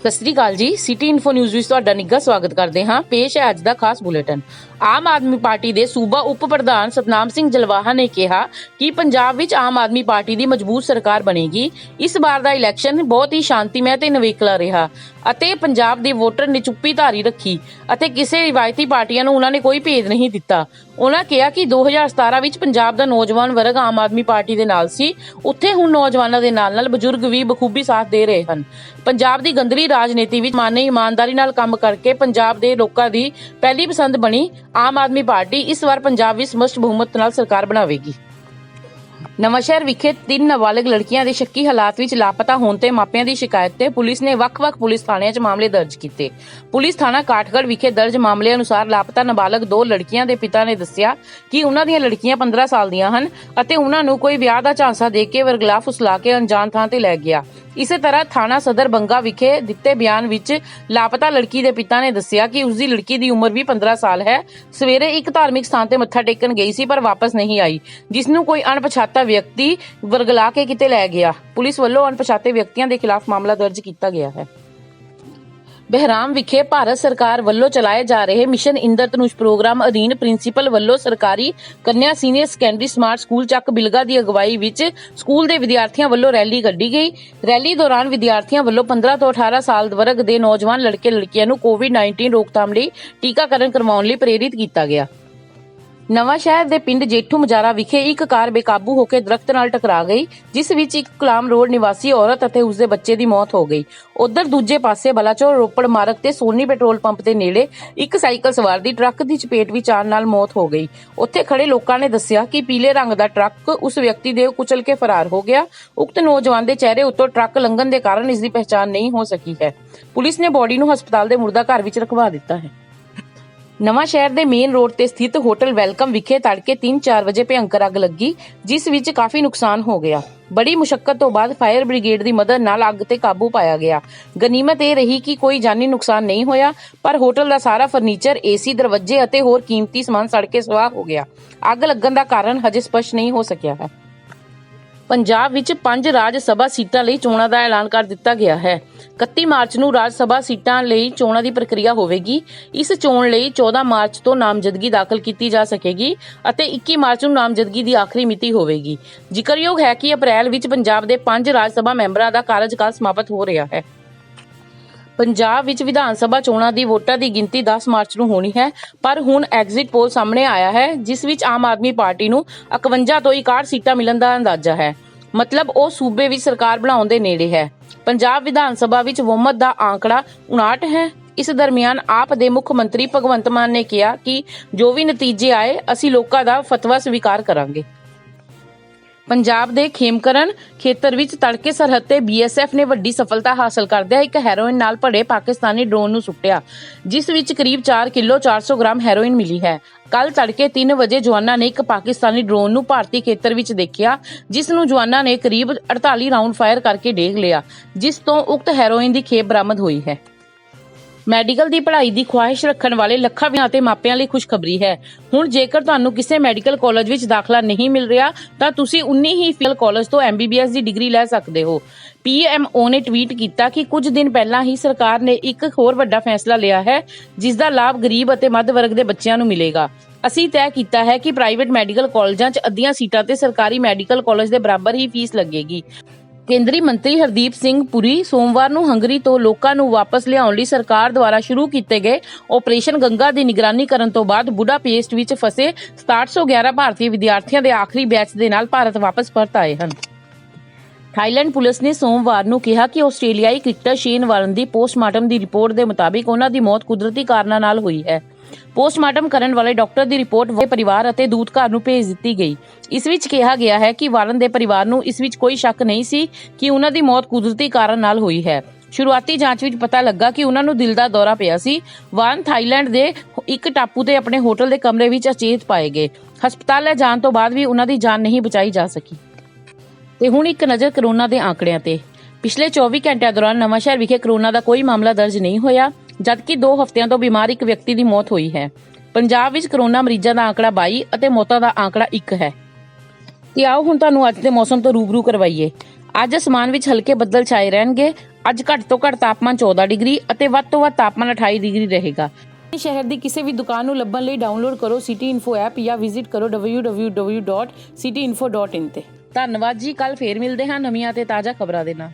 ਸਤਿ ਸ੍ਰੀ ਅਕਾਲ ਜੀ। City info news ਵਿੱਚ ਤੁਹਾਡਾ ਨਿੱਘਾ ਸਵਾਗਤ ਕਰਦੇ ਹਾਂ। ਪੇਸ਼ ਹੈ ਅੱਜ ਦਾ ਖਾਸ ਬੁਲੇਟਿਨ। ਆਮ ਆਦਮੀ ਪਾਰਟੀ ਦੇ ਸੂਬਾ ਉਪ ਪ੍ਰਧਾਨ ਸਤਨਾਮ ਸਿੰਘ ਜਲਵਾਹਾ ਨੇ ਕਿਹਾ ਕਿ ਪੰਜਾਬ ਵਿੱਚ ਆਮ ਆਦਮੀ ਪਾਰਟੀ ਦੀ ਮਜ਼ਬੂਤ ਸਰਕਾਰ ਬਣੇਗੀ। ਇਸ ਵਾਰ ਦਾ ਇਲੈਕਸ਼ਨ ਬਹੁਤ ਹੀ ਸ਼ਾਂਤੀਮੈ ਤੇ ਨਵੇਕਲਾ ਰਿਹਾ ਅਤੇ ਪੰਜਾਬ ਦੇ ਵੋਟਰ ਨੇ ਚੁੱਪੀ ਧਾਰੀ ਰੱਖੀ ਅਤੇ ਕਿਸੇ ਰਿਵਾਇਤੀ ਪਾਰਟੀਆਂ ਨੂੰ ਉਹਨਾਂ ਨੇ ਕੋਈ ਭੇਦ ਨਹੀਂ ਦਿੱਤਾ। ਉਹਨਾਂ ਕਿਹਾ ਕਿ 2017 ਵਿੱਚ ਪੰਜਾਬ ਦਾ ਨੌਜਵਾਨ ਵਰਗ ਆਮ ਆਦਮੀ ਪਾਰਟੀ ਦੇ ਨਾਲ ਸੀ। ਉੱਥੇ ਹੁਣ ਨੌਜਵਾਨਾਂ ਦੇ ਨਾਲ ਨਾਲ ਬਜ਼ੁਰਗ ਵੀ ਬਖੂਬੀ ਸਾਥ ਦੇ ਰਹੇ ਹਨ। ਪੰਜਾਬ ਦੀ ਗੰਦਲੀ ਰਾਜਨੀਤੀ ਵਿੱਚ ਮਾਨੇ ਇਮਾਨਦਾਰੀ ਨਾਲ ਕੰਮ ਕਰਕੇ ਪੰਜਾਬ ਦੇ ਲੋਕਾਂ ਦੀ ਪਹਿਲੀ ਪਸੰਦ ਬਣੀ ਆਮ ਆਦਮੀ ਪਾਰਟੀ, ਇਸ ਵਾਰ ਪੰਜਾਬ ਵਿੱਚ ਸਮਸ਼ਟ ਬਹੁਮਤ ਨਾਲ ਸਰਕਾਰ ਬਣਾਵੇਗੀ। ਨਵਾਂਸ਼ਹਿਰ ਵਿਖੇ ਤਿੰਨ ਨਾਬਾਲਗ ਲੜਕੀਆਂ ਦੇ ਸ਼ੱਕੀ ਹਾਲਾਤ ਵਿੱਚ ਲਾਪਤਾ ਹੋਣ ਤੇ ਮਾਪਿਆਂ ਦੀ ਸ਼ਿਕਾਇਤ ਤੇ ਪੁਲਿਸ ਨੇ ਵੱਖ-ਵੱਖ ਪੁਲਿਸ ਥਾਣਿਆਂ 'ਚ ਮਾਮਲੇ ਦਰਜ ਕੀਤੇ। ਪੁਲਿਸ ਥਾਣਾ ਕਾਠਗੜ੍ਹ ਵਿਖੇ ਦਰਜ ਮਾਮਲੇ ਅਨੁਸਾਰ ਲਾਪਤਾ ਨਾਬਾਲਗ ਦੋ ਲੜਕੀਆਂ ਦੇ ਪਿਤਾ ਨੇ ਦੱਸਿਆ ਕਿ ਉਹਨਾਂ ਦੀਆਂ ਲੜਕੀਆਂ 15 ਸਾਲ ਦੀਆਂ ਹਨ ਅਤੇ ਉਹਨਾਂ ਨੂੰ ਕੋਈ ਵਿਆਹ ਦਾ ਝਾਂਸਾ ਦੇ ਕੇ ਵਰਗਲਾ ਫੁਸਲਾ ਕੇ ਅਣਜਾਣ ਥਾਂ ਤੇ ਲੈ ਗਿਆ। ਇਸੇ ਤਰ੍ਹਾਂ ਥਾਣਾ ਸਦਰ ਬੰਗਾ ਵਿਖੇ ਦਿੱਤੇ ਬਿਆਨ ਵਿੱਚ ਲਾਪਤਾ ਲੜਕੀ ਦੇ ਪਿਤਾ ਨੇ ਦੱਸਿਆ ਕਿ ਉਸ ਦੀ ਲੜਕੀ ਦੀ ਉਮਰ ਵੀ 15 ਸਾਲ ਹੈ। ਸਵੇਰੇ ਇੱਕ ਧਾਰਮਿਕ ਸਥਾਨ ਤੇ ਮੱਥਾ ਟੇਕਣ ਗਈ ਸੀ, ਪਰ ਵਾਪਸ ਨਹੀਂ ਆਈ, ਜਿਸ ਨੂੰ ਕੋਈ ਅਣਪਛਾਤਾ ਵਿਅਕਤੀ ਵਰਗਲਾ ਕੇ ਕਿਤੇ ਲੈ ਗਿਆ। ਪੁਲਿਸ ਵੱਲੋਂ ਅਣਪਛਾਤੇ ਵਿਅਕਤੀਆਂ ਦੇ ਖਿਲਾਫ ਮਾਮਲਾ ਦਰਜ ਕੀਤਾ ਗਿਆ ਹੈ। ਬਹਿਰਾਮ ਵਿਖੇ ਭਾਰਤ ਸਰਕਾਰ ਵੱਲੋਂ ਚਲਾਏ ਜਾ ਰਹੇ ਮਿਸ਼ਨ ਇੰਦਰਧਨੁਸ਼ ਪ੍ਰੋਗਰਾਮ ਅਧੀਨ ਪ੍ਰਿੰਸੀਪਲ ਵੱਲੋਂ ਸਰਕਾਰੀ ਕੰਨਿਆ ਸੀਨੀਅਰ ਸੈਕੰਡਰੀ ਸਮਾਰਟ ਸਕੂਲ ਚੱਕ ਬਿਲਗਾ ਦੀ ਅਗਵਾਈ ਵਿੱਚ ਸਕੂਲ ਦੇ ਵਿਦਿਆਰਥੀਆਂ ਵੱਲੋਂ ਰੈਲੀ ਕੱਢੀ ਗਈ। ਰੈਲੀ ਦੌਰਾਨ ਵਿਦਿਆਰਥੀਆਂ ਵੱਲੋਂ 15 ਤੋਂ 18 ਸਾਲ ਵਰਗ ਦੇ ਨੌਜਵਾਨ ਲੜਕੇ ਲੜਕੀਆਂ ਨੂੰ ਕੋਵਿਡ-19 ਰੋਕਥਾਮ ਲਈ ਟੀਕਾਕਰਨ ਕਰਵਾਉਣ ਲਈ ਪ੍ਰੇਰਿਤ ਕੀਤਾ ਗਿਆ। ਨਵਾਂ ਸ਼ਹਿਰ ਦੇ ਪਿੰਡ ਜੇਠੂ ਮਜਾਰਾ ਵਿਖੇ ਇੱਕ ਕਾਰ ਬੇਕਾਬੂ ਹੋ ਕੇ ਦਰਖਤ ਨਾਲ ਟਕਰਾ ਗਈ, ਜਿਸ ਵਿੱਚ ਇੱਕ ਕਲਾਮ ਰੋਡ ਨਿਵਾਸੀ ਔਰਤ ਅਤੇ ਉਸਦੇ ਬੱਚੇ ਦੀ ਮੌਤ ਹੋ ਗਈ। ਉਧਰ ਦੂਜੇ ਪਾਸੇ ਬਲਾਚੌਰ ਰੋਪੜ ਮਾਰਗ ਤੇ ਸੋਨੀ ਪੈਟਰੋਲ ਪੰਪ ਦੇ ਨੇੜੇ ਇੱਕ ਸਾਈਕਲ ਸਵਾਰ ਦੀ ਟਰੱਕ ਦੀ ਚਪੇਟ ਵਿੱਚ ਆਉਣ ਨਾਲ ਮੌਤ ਹੋ ਗਈ। ਉੱਥੇ ਖੜੇ ਲੋਕਾਂ ਨੇ ਦੱਸਿਆ ਕਿ ਪੀਲੇ ਰੰਗ ਦਾ ਟਰੱਕ ਉਸ ਵਿਅਕਤੀ ਦੇ ਕੁਚਲ ਕੇ ਫਰਾਰ ਹੋ ਗਿਆ। ਉਕਤ ਨੌਜਵਾਨ ਦੇ ਚਿਹਰੇ ਉੱਤੋਂ ਟਰੱਕ ਲੰਘਣ ਦੇ ਕਾਰਨ ਇਸ ਦੀ ਪਛਾਣ ਨਹੀਂ ਹੋ ਸਕੀ ਹੈ। ਪੁਲਿਸ ਨੇ ਬੋਡੀ ਨੂੰ ਹਸਪਤਾਲ ਦੇ ਮੁਰਦਾ ਘਰ ਵਿੱਚ ਰਖਵਾ ਦਿੱਤਾ ਹੈ। ਨਵਾਂ ਸ਼ਹਿਰ ਦੇ ਮੇਨ ਰੋਡ ਤੇ ਸਥਿਤ ਹੋਟਲ ਵੈਲਕਮ ਵਿਖੇ ਤੜਕੇ 3-4 ਵਜੇ ਭਿਅੰਕਰ ਅੱਗ ਲੱਗੀ, ਜਿਸ ਵਿੱਚ ਕਾਫੀ ਨੁਕਸਾਨ ਹੋ ਗਿਆ। ਬੜੀ ਮੁਸ਼ਕਲ ਤੋਂ ਬਾਅਦ ਫਾਇਰ ਬ੍ਰਿਗੇਡ ਦੀ ਮਦਦ ਨਾਲ ਅੱਗ ਤੇ ਕਾਬੂ ਪਾਇਆ ਗਿਆ। ਗਨੀਮਤ ਇਹ ਰਹੀ ਕਿ ਕੋਈ ਜਾਨੀ ਨੁਕਸਾਨ ਨਹੀਂ ਹੋਇਆ, ਪਰ ਹੋਟਲ ਦਾ ਸਾਰਾ ਫਰਨੀਚਰ ਏਸੀ ਦਰਵਾਜ਼ੇ ਅਤੇ ਹੋਰ ਕੀਮਤੀ ਸਮਾਨ ਸੜ ਕੇ ਸੁਆਹ ਹੋ ਗਿਆ। ਅੱਗ ਲੱਗਣ ਦਾ ਕਾਰਨ ਹਜੇ ਸਪਸ਼ਟ ਨਹੀਂ ਹੋ ਸਕਿਆ ਹੈ। ਪੰਜਾਬ ਵਿੱਚ ਪੰਜ ਰਾਜ ਸਭਾ ਸੀਟਾਂ ਲਈ ਚੋਣਾਂ ਦਾ ਐਲਾਨ ਕਰ ਦਿੱਤਾ ਗਿਆ ਹੈ। 31 ਮਾਰਚ ਨੂੰ ਰਾਜ ਸਭਾ ਸੀਟਾਂ ਲਈ ਚੋਣਾਂ ਦੀ ਪ੍ਰਕਿਰਿਆ ਹੋਵੇਗੀ। ਇਸ ਚੋਣ ਲਈ 14 ਮਾਰਚ ਤੋਂ ਨਾਮਜ਼ਦਗੀ ਦਾਖਲ ਕੀਤੀ ਜਾ ਸਕੇਗੀ ਅਤੇ 21 ਮਾਰਚ ਨੂੰ ਨਾਮਜ਼ਦਗੀ ਦੀ ਆਖਰੀ ਮਿਤੀ ਹੋਵੇਗੀ। ਜ਼ਿਕਰਯੋਗ ਹੈ ਕਿ ਅਪ੍ਰੈਲ ਵਿੱਚ ਪੰਜਾਬ ਦੇ ਪੰਜ ਰਾਜ ਸਭਾ ਮੈਂਬਰਾਂ ਦਾ ਕਾਰਜਕਾਲ ਸਮਾਪਤ ਹੋ ਰਿਹਾ ਹੈ। ਪੰਜਾਬ ਵਿੱਚ ਵਿਧਾਨ ਸਭਾ ਚੋਣਾਂ ਦੀ ਵੋਟਾਂ ਦੀ ਗਿਣਤੀ 10 ਮਾਰਚ ਨੂੰ ਹੋਣੀ ਹੈ, ਪਰ ਹੁਣ ਐਗਜ਼ਿਟ ਪੋਲ ਸਾਹਮਣੇ ਆਇਆ ਹੈ, ਜਿਸ ਵਿੱਚ ਆਮ ਆਦਮੀ ਪਾਰਟੀ ਨੂੰ 51 ਤੋਂ 61 ਸੀਟਾਂ ਮਿਲਣ ਦਾ ਅੰਦਾਜ਼ਾ ਹੈ। ਮਤਲਬ ਉਹ ਸੂਬੇ ਵਿੱਚ ਸਰਕਾਰ ਬਣਾਉਣ ਦੇ ਨੇੜੇ ਹੈ। ਪੰਜਾਬ ਵਿਧਾਨ ਸਭਾ ਵਿੱਚ ਬਹੁਮਤ ਦਾ ਆંકੜਾ 59 ਹੈ। ਇਸ ਦਰਮਿਆਨ ਆਪ ਦੇ ਮੁੱਖ ਮੰਤਰੀ ਭਗਵੰਤ ਮਾਨ ਨੇ ਕਿਹਾ ਕਿ ਜੋ ਵੀ ਨਤੀਜੇ ਆਏ, ਅਸੀਂ ਲੋਕਾਂ ਦਾ ਫਤਵਾ ਸਵੀਕਾਰ ਕਰਾਂਗੇ। ਪੰਜਾਬ ਦੇ ਖੇਮਕਰਨ ਖੇਤਰ ਵਿੱਚ ਤੜਕੇ ਸਰਹੱਦ ਤੇ ਬੀਐਸਐਫ ਨੇ ਵੱਡੀ ਸਫਲਤਾ ਹਾਸਲ ਕਰਦਿਆਂ ਇੱਕ ਹੈਰੋਇਨ ਨਾਲ ਭਰੇ ਪਾਕਿਸਤਾਨੀ ਡਰੋਨ ਨੂੰ ਸੁੱਟਿਆ, ਜਿਸ ਵਿੱਚ ਕਰੀਬ 4 ਕਿਲੋ 400 ਗ੍ਰਾਮ ਹੈਰੋਇਨ ਮਿਲੀ ਹੈ। ਕੱਲ ਤੜਕੇ 3 ਵਜੇ ਜਵਾਨਾਂ ਨੇ ਇੱਕ ਪਾਕਿਸਤਾਨੀ ਡਰੋਨ ਨੂੰ ਭਾਰਤੀ ਖੇਤਰ ਵਿੱਚ ਦੇਖਿਆ, ਜਿਸ ਨੂੰ ਜਵਾਨਾਂ ਨੇ ਕਰੀਬ 48 ਰਾਉਂਡ ਫਾਇਰ ਕਰਕੇ ਡੇਗ ਲਿਆ, ਜਿਸ ਤੋਂ ਉਕਤ ਹੈਰੋਇਨ ਦੀ ਖੇਪ ਬਰਾਮਦ ਹੋਈ ਹੈ। ਮੈਡੀਕਲ ਦੀ ਪੜ੍ਹਾਈ ਦੀ ਖੁਆਇਸ਼ ਰੱਖਣ ਵਾਲੇ ਲੱਖਾਂ ਵਿਆਹ ਤੇ ਮਾਪਿਆਂ ਲਈ ਖੁਸ਼ਖਬਰੀ ਹੈ। ਹੁਣ ਜੇਕਰ ਤੁਹਾਨੂੰ ਕਿਸੇ ਮੈਡੀਕਲ ਕਾਲਜ ਵਿੱਚ ਦਾਖਲਾ ਨਹੀਂ ਮਿਲ ਰਿਹਾ, ਤਾਂ ਤੁਸੀਂ 19 ਹੀ ਫਿਲ ਕਾਲਜ ਤੋਂ ਐਮਬੀਬੀਐਸ ਦੀ ਡਿਗਰੀ ਲੈ ਸਕਦੇ ਹੋ। ਪੀਐਮਓ ਨੇ ਟਵੀਟ ਕੀਤਾ ਕਿ ਕੁਝ ਦਿਨ ਪਹਿਲਾਂ ਹੀ ਸਰਕਾਰ ਨੇ ਇੱਕ ਹੋਰ ਵੱਡਾ ਫੈਸਲਾ ਲਿਆ ਹੈ, ਜਿਸ ਦਾ ਲਾਭ ਗਰੀਬ ਅਤੇ ਮੱਧ ਵਰਗ ਦੇ ਬੱਚਿਆਂ ਨੂੰ ਮਿਲੇਗਾ। ਅਸੀਂ ਤੈਅ ਕੀਤਾ ਹੈ ਕਿ ਪ੍ਰਾਈਵੇਟ ਮੈਡੀਕਲ ਕਾਲਜਾਂ 'ਚ ਅੱਧੀਆਂ ਸੀਟਾਂ ਤੇ ਸਰਕਾਰੀ ਮੈਡੀਕਲ ਕਾਲਜ ਦੇ ਬਰਾਬਰ ਹੀ ਫੀਸ ਲੱਗੇਗੀ। ਕੇਂਦਰੀ ਮੰਤਰੀ ਹਰਦੀਪ ਸਿੰਘ ਪੁਰੀ ਸੋਮਵਾਰ ਨੂੰ ਹੰਗਰੀ ਤੋਂ ਲੋਕਾਂ ਨੂੰ ਵਾਪਸ ਲਿਆਉਣ ਲਈ ਸਰਕਾਰ ਦੁਆਰਾ ਸ਼ੁਰੂ ਕੀਤੇ ਗਏ ਆਪਰੇਸ਼ਨ ਗੰਗਾ ਦੀ ਨਿਗਰਾਨੀ ਕਰਨ ਤੋਂ ਬਾਅਦ ਬੁਡਾਪੇਸਟ ਵਿੱਚ ਫਸੇ 6711 ਭਾਰਤੀ ਵਿਦਿਆਰਥੀਆਂ ਦੇ ਆਖਰੀ ਬੈਚ ਦੇ ਨਾਲ ਭਾਰਤ ਵਾਪਸ ਪਰਤ ਆਏ ਹਨ। ਥਾਈਲੈਂਡ ਪੁਲਿਸ ਨੇ ਸੋਮਵਾਰ ਨੂੰ ਕਿਹਾ ਕਿ ਆਸਟ੍ਰੇਲੀਆਈ ਕ੍ਰਿਕਟਰ ਸ਼ੇਨ ਵਾਰਨ ਦੀ ਪੋਸਟਮਾਰਟਮ ਦੀ ਰਿਪੋਰਟ ਦੇ ਮੁਤਾਬਿਕ ਉਹਨਾਂ ਦੀ ਮੌਤ ਕੁਦਰਤੀ ਕਾਰਨਾਂ ਨਾਲ ਹੋਈ ਹੈ। ਪੋਸਟਮਾਰਟਮ ਕਰਨ ਵਾਲੇ ਡਾਕਟਰ ਦੀ ਰਿਪੋਰਟ ਦੇ ਪਰਿਵਾਰ ਅਤੇ ਦੂਤਘਰ ਨੂੰ ਭੇਜ ਦਿੱਤੀ ਗਈ। ਇਸ ਵਿੱਚ ਕਿਹਾ ਗਿਆ ਹੈ ਕਿ ਵਾਰਨ ਦੇ ਪਰਿਵਾਰ ਨੂੰ ਇਸ ਵਿੱਚ ਕੋਈ ਸ਼ੱਕ ਨਹੀਂ ਸੀ ਕਿ ਉਹਨਾਂ ਦੀ ਮੌਤ ਕੁਦਰਤੀ ਕਾਰਨ ਨਾਲ ਹੋਈ ਹੈ। ਸ਼ੁਰੂਆਤੀ ਜਾਂਚ ਵਿੱਚ ਪਤਾ ਲੱਗਾ ਕਿ ਉਹਨਾਂ ਨੂੰ ਦਿਲ ਦਾ ਦੌਰਾ ਪਿਆ ਸੀ। ਵਾਰਨ ਥਾਈਲੈਂਡ ਦੇ ਇੱਕ ਟਾਪੂ ਤੇ ਆਪਣੇ ਹੋਟਲ ਦੇ ਕਮਰੇ ਵਿੱਚ ਅਚੇਤ ਪਾਏ ਗਏ। ਹਸਪਤਾਲ ਲੈ ਜਾਣ ਤੋਂ ਬਾਅਦ ਵੀ ਉਹਨਾਂ ਦੀ ਜਾਨ ਨਹੀਂ ਬਚਾਈ ਜਾ ਸਕੀ। ਤੇ ਹੁਣ ਇੱਕ ਨਜ਼ਰ ਕਰੋਨਾ ਦੇ ਆંકੜਿਆਂ ਤੇ। ਪਿਛਲੇ 24 ਘੰਟਿਆਂ ਦੌਰਾਨ ਨਵਾਂਸ਼ਹਿਰ ਵਿਖੇ ਕਰੋਨਾ ਦਾ ਕੋਈ ਮਾਮਲਾ ਦਰਜ ਨਹੀਂ ਹੋਇਆ। ਜਦਕਿ 2 ਹਫ਼ਤਿਆਂ ਤੋਂ ਬਿਮਾਰ ਇੱਕ ਵਿਅਕਤੀ ਦੀ ਮੌਤ ਹੋਈ ਹੈ। ਪੰਜਾਬ ਵਿੱਚ ਕਰੋਨਾ ਮਰੀਜ਼ਾਂ ਦਾ ਆંકੜਾ 22 ਅਤੇ ਮੌਤਾਂ ਦਾ ਆંકੜਾ 1 ਹੈ। ਤੇ ਆਓ ਹੁਣ ਤੁਹਾਨੂੰ ਅੱਜ ਦੇ ਮੌਸਮ ਤੋਂ ਰੂਬਰੂ ਕਰਵਾਈਏ। ਅੱਜ ਅਸਮਾਨ ਵਿੱਚ ਹਲਕੇ ਬੱਦਲ ਛਾਏ ਰਹਿਣਗੇ। ਅੱਜ ਘੱਟ ਤੋਂ ਘੱਟ ਤਾਪਮਾਨ 14 ਡਿਗਰੀ ਅਤੇ ਵੱਧ ਤੋਂ ਵੱਧ ਤਾਪਮਾਨ 28 ਡਿਗਰੀ ਰਹੇਗਾ। ਸ਼ਹਿਰ ਦੀ ਕਿਸੇ ਵੀ ਦੁਕਾਨ ਨੂੰ ਲੱਭਣ ਲਈ ਡਾਊਨਲੋਡ ਕਰੋ ਸਿਟੀ ਇਨਫੋ ਐਪ ਜਾਂ ਵਿਜ਼ਿਟ ਕਰੋ www.cityinfo.in ਤੇ। ਧੰਨਵਾਦ ਜੀ ਕੱਲ ਫੇਰ ਮਿਲਦੇ ਹਾਂ ਨਵੀਆਂ ਤੇ ਤਾਜ਼ਾ ਖਬਰਾਂ ਦੇ ਨਾਲ।